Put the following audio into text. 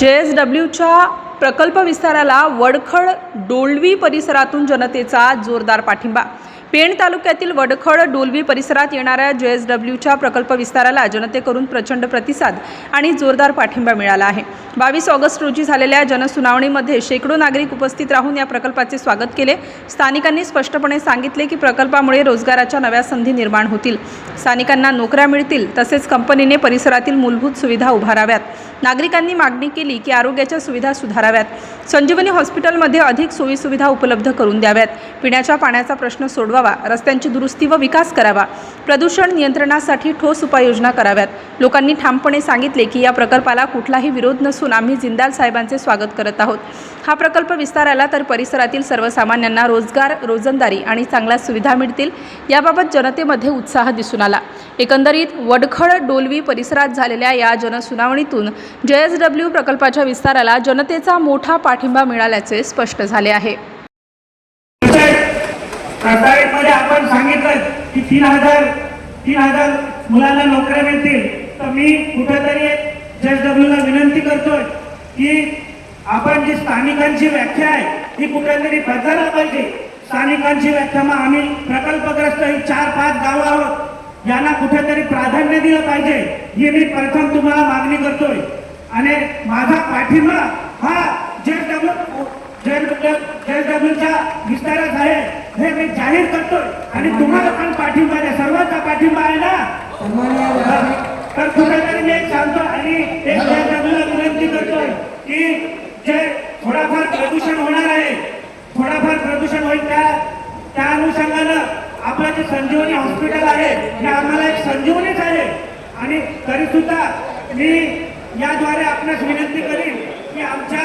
जे एस डब्ल्यूच्या प्रकल्प विस्ताराला वडखळ डोलवी परिसरातून जनतेचा जोरदार पाठिंबा. पेण तालुक्यातील वडखळ डोलवी परिसरात येणाऱ्या जे एस डब्ल्यूच्या प्रकल्प विस्ताराला जनतेकडून प्रचंड प्रतिसाद आणि जोरदार पाठिंबा मिळाला आहे. बावीस ऑगस्ट रोजी झालेल्या जनसुनावणीमध्ये शेकडो नागरिक उपस्थित राहून या प्रकल्पाचे स्वागत केले. स्थानिकांनी स्पष्टपणे सांगितले की प्रकल्पामुळे रोजगाराच्या नव्या संधी निर्माण होतील. स्थानिकांना नोकऱ्या मिळतील तसेच कंपनीने परिसरातील मूलभूत सुविधा उभाराव्यात. नागरिकांनी मागणी केली की आरोग्याच्या सुविधा सुधाराव्यात. संजीवनी हॉस्पिटलमध्ये अधिक सोयीसुविधा उपलब्ध करून द्याव्यात. पिण्याच्या पाण्याचा प्रश्न सोडवा थांबवावा रस्त्यांची दुरुस्ती व विकास करावा प्रदूषण नियंत्रणासाठी ठोस उपाययोजना कराव्यात. लोकांनी ठामपणे सांगितले की या प्रकल्पाला कुठलाही विरोध नसून आम्ही जिंदाल साहेबांचे स्वागत करत आहोत. हा प्रकल्प विस्ताराला तर परिसरातील सर्वसामान्यांना रोजगार रोजंदारी आणि चांगल्या सुविधा मिळतील याबाबत जनतेमध्ये उत्साह दिसून आला. एकंदरीत वडखळ डोलवी परिसरात झालेल्या या जनसुनावणीतून जे एस डब्ल्यू प्रकल्पाच्या विस्ताराला जनतेचा मोठा पाठिंबा मिळाल्याचे स्पष्ट झाले आहे. प्रास्ताविकमध्ये आपण सांगितलं की तीन हजार तीन हजार मुलांना नोकऱ्या मिळतील. तर मी कुठेतरी जस ला विनंती करतोय की आपण जी स्थानिकांची व्याख्या आहे ती कुठेतरी बदलायला पाहिजे. स्थानिकांची व्याख्या मग आम्ही प्रकल्पग्रस्त ही चार पाच गावं आहोत. यांना कुठेतरी प्राधान्य दिलं पाहिजे. ही मी प्रथम तुम्हाला मागणी करतोय. आणि माझा पाठिंबा हा जे डब्ल्यू जेएसडब्ल्यूच्या विस्तारात आहे. हे मी जाहीर करतोय. आणि तुम्हाला पण पाठिंबा आहे सर्वांचा पाठिंबा आहे ना? तर कुठेतरी मी एक सांगतो आणि एक विनंती करतोय की जे थोडाफार प्रदूषण होणार आहे थोडाफार प्रदूषण होईल त्या त्या अनुषंगानं आपलं जे संजीवनी हॉस्पिटल आहे हे आम्हाला एक संजीवनीच आहे. आणि तरी सुद्धा मी याद्वारे आपणास विनंती करीन की आमच्या